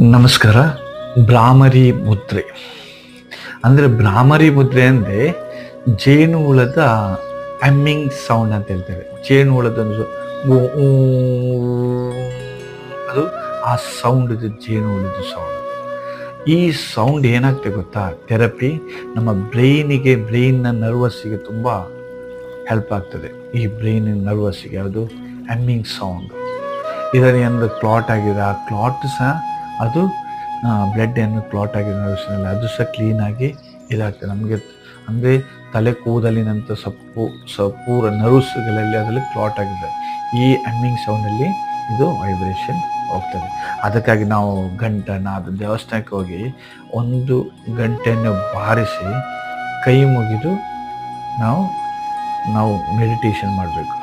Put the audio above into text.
ನಮಸ್ಕಾರ. ಭ್ರಾಮರಿ ಮುದ್ರೆ. ಅಂದರೆ ಭ್ರಾಮರಿ ಮುದ್ರೆ ಅಂದರೆ ಜೇನು ಹುಳದ ಅಮ್ಮಿಂಗ್ ಸೌಂಡ್ ಅಂತ ಹೇಳ್ತೇವೆ. ಜೇನು ಹುಳದ ಅದು ಆ ಸೌಂಡ್ ಜೇನು ಹುಳದ ಸೌಂಡ್ ಈ ಸೌಂಡ್ ಏನಾಗ್ತದೆ ಗೊತ್ತಾ? ಥೆರಪಿ ನಮ್ಮ ಬ್ರೈನಿಗೆ ಬ್ರೈನ್ನ ನರ್ವಸ್ಸಿಗೆ ತುಂಬ ಹೆಲ್ಪ್ ಆಗ್ತದೆ. ಈ ಬ್ರೈನ್ ನರ್ವಸ್ಸಿಗೆ ಅದು ಅಮ್ಮಿಂಗ್ ಸೌಂಡ್ ಏನಾದರೂ ಕ್ಲಾಟ್ ಆಗಿದೆ. ಆ ಕ್ಲಾಟ್ ಸಹ ಅದು ಬ್ಲಡ್ ಏನು ಕ್ಲಾಟ್ ಆಗಿದೆ ನರ್ವ್ಸ್ನಲ್ಲಿ ಅದು ಸಹ ಕ್ಲೀನಾಗಿ ಇದಾಗ್ತದೆ. ನಮಗೆ ಅಂದರೆ ತಲೆ ಕೂದಲಿನಂಥ ಸಪ್ಪು ಸ ಪೂರ ನರ್ವ್ಸ್ಗಳಲ್ಲಿ ಅದರಲ್ಲಿ ಕ್ಲಾಟ್ ಆಗಿದೆ ಈ ಅಮ್ಮಿಂಗ್ ಸೌಂಡಲ್ಲಿ ಇದು ವೈಬ್ರೇಷನ್ ಹೋಗ್ತದೆ. ಅದಕ್ಕಾಗಿ ನಾವು ಗಂಟನಾದ ದೇವಸ್ಥಾನಕ್ಕೆ ಹೋಗಿ ಒಂದು ಗಂಟೆಯನ್ನು ಬಾರಿಸಿ ಕೈ ಮುಗಿದು ನಾವು ನಾವು ಮೆಡಿಟೇಷನ್ ಮಾಡಬೇಕು.